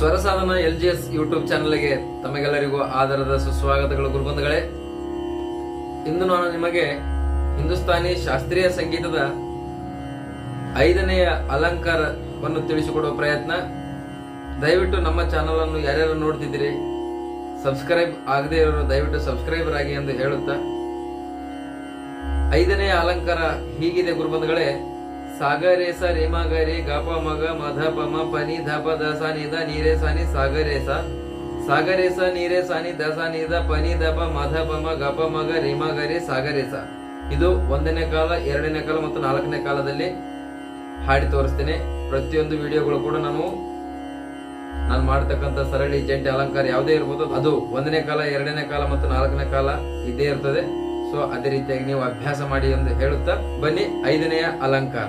ಸ್ವರ ಸಾಧನ L G S YouTube ಚಾನಲ್ಗೆ ತಮಗೆಲ್ಲರಿಗೂ ಆಧಾರದ ಸುಸ್ವಾಗತಗಳು ಗುರುಬಂಧುಗಳೇ. ಇಂದು ನಾನು ನಿಮಗೆ ಹಿಂದೂಸ್ತಾನಿ ಶಾಸ್ತ್ರೀಯ ಸಂಗೀತದ ಐದನೆಯ ಅಲಂಕಾರವನ್ನು ತಿಳಿಸಿಕೊಡುವ ಪ್ರಯತ್ನ. ದಯವಿಟ್ಟು ನಮ್ಮ ಚಾನಲ್ ಅನ್ನು ಯಾರ್ಯಾರು ನೋಡ್ತಿದ್ದೀರಿ, ಸಬ್ಸ್ಕ್ರೈಬ್ ಆಗದೇ ಇರೋರು ದಯವಿಟ್ಟು ಸಬ್ಸ್ಕ್ರೈಬರ್ ಆಗಿ ಎಂದು ಹೇಳುತ್ತಾ. ಐದನೆಯ ಅಲಂಕಾರ ಹೀಗಿದೆ ಗುರುಬಂಧುಗಳೇ. ಸಾಗರೇಸ ರೇಮಗರಿ ಗಾಪ ಮಗ ಮಧ ಪಮ ಪನಿ ಧಪ ದಸ ನಿಧ ನೀರೆ ಸಾನಿ ಸಾಗರೆ ಸ. ನೀರೆ ಸಾನಿ ದಸ ನಿದ ಪನಿ ದಪ ಮಧ ಪಮ ಗಪ ಮಗ ರೇಮಗರಿ ಸಾಗರೇಸ ಇದು ಒಂದನೇ ಕಾಲ, ಎರಡನೇ ಕಾಲ ಮತ್ತು ನಾಲ್ಕನೇ ಕಾಲದಲ್ಲಿ ಹಾಡಿ ತೋರಿಸ್ತೇನೆ. ಪ್ರತಿಯೊಂದು ವಿಡಿಯೋಗಳು ಕೂಡ ನಾನು ನಾನು ಮಾಡ್ತಕ್ಕಂಥ ಸರಳಿ, ಜಂಟಿ ಅಲಂಕಾರ ಯಾವುದೇ ಇರ್ಬೋದು, ಅದು ಒಂದನೇ ಕಾಲ, ಎರಡನೇ ಕಾಲ ಮತ್ತು ನಾಲ್ಕನೇ ಕಾಲ ಇದ್ದೇ ಇರ್ತದೆ. ಸೊ ಅದೇ ರೀತಿಯಾಗಿ ನೀವು ಅಭ್ಯಾಸ ಮಾಡಿ ಎಂದು ಹೇಳುತ್ತಾ ಬನ್ನಿ, ಐದನೆಯ ಅಲಂಕಾರ.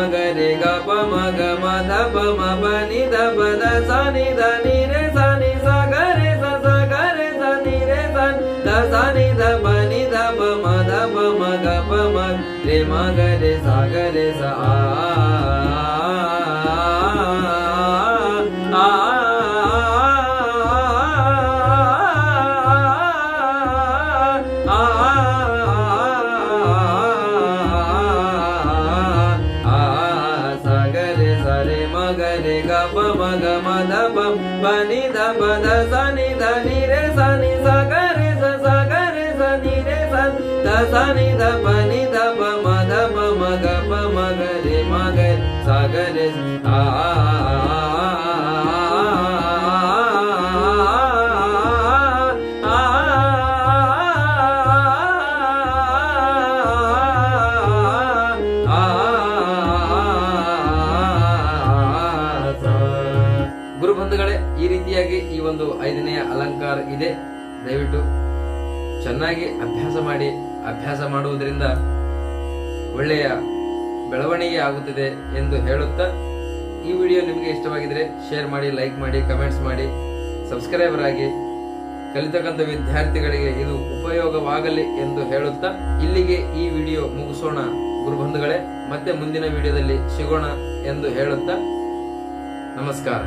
मगरे ग प मग मध प म प नि ध प ध स नि ध नि रे स नि स ग रे स स ग रे स नि रे स ध स नि ध प नि ध प म ध प म ग प म रे म ग रे सा ग रे सा आ रे मग रे गप मग मध बनी धप धनी धनी रे सनी सागर रे सागर रे सनी रे सन. धनी धपनी ಗುರುಬಂಧುಗಳೇ ಈ ರೀತಿಯಾಗಿ ಈ ಒಂದು ಐದನೆಯ ಅಲಂಕಾರ ಇದೆ. ದಯವಿಟ್ಟು ಚೆನ್ನಾಗಿ ಅಭ್ಯಾಸ ಮಾಡಿ, ಅಭ್ಯಾಸ ಮಾಡುವುದರಿಂದ ಒಳ್ಳೆಯ ಬೆಳವಣಿಗೆ ಆಗುತ್ತದೆ ಎಂದು ಹೇಳುತ್ತಾ ಈ ವಿಡಿಯೋ ನಿಮಗೆ ಇಷ್ಟವಾಗಿದ್ರೆ ಶೇರ್ ಮಾಡಿ ಲೈಕ್ ಮಾಡಿ ಕಮೆಂಟ್ಸ್ ಮಾಡಿ ಸಬ್ಸ್ಕ್ರೈಬರ್ ಆಗಿ. ಕಲಿತಕ್ಕಂಥ ವಿದ್ಯಾರ್ಥಿಗಳಿಗೆ ಇದು ಉಪಯೋಗವಾಗಲಿ ಎಂದು ಹೇಳುತ್ತಾ ಇಲ್ಲಿಗೆ ಈ ವಿಡಿಯೋ ಮುಗಿಸೋಣ. ಗುರುಬಂಧುಗಳೇ ಮತ್ತೆ ಮುಂದಿನ ವಿಡಿಯೋದಲ್ಲಿ ಸಿಗೋಣ ಎಂದು ಹೇಳುತ್ತಾ ನಮಸ್ಕಾರ.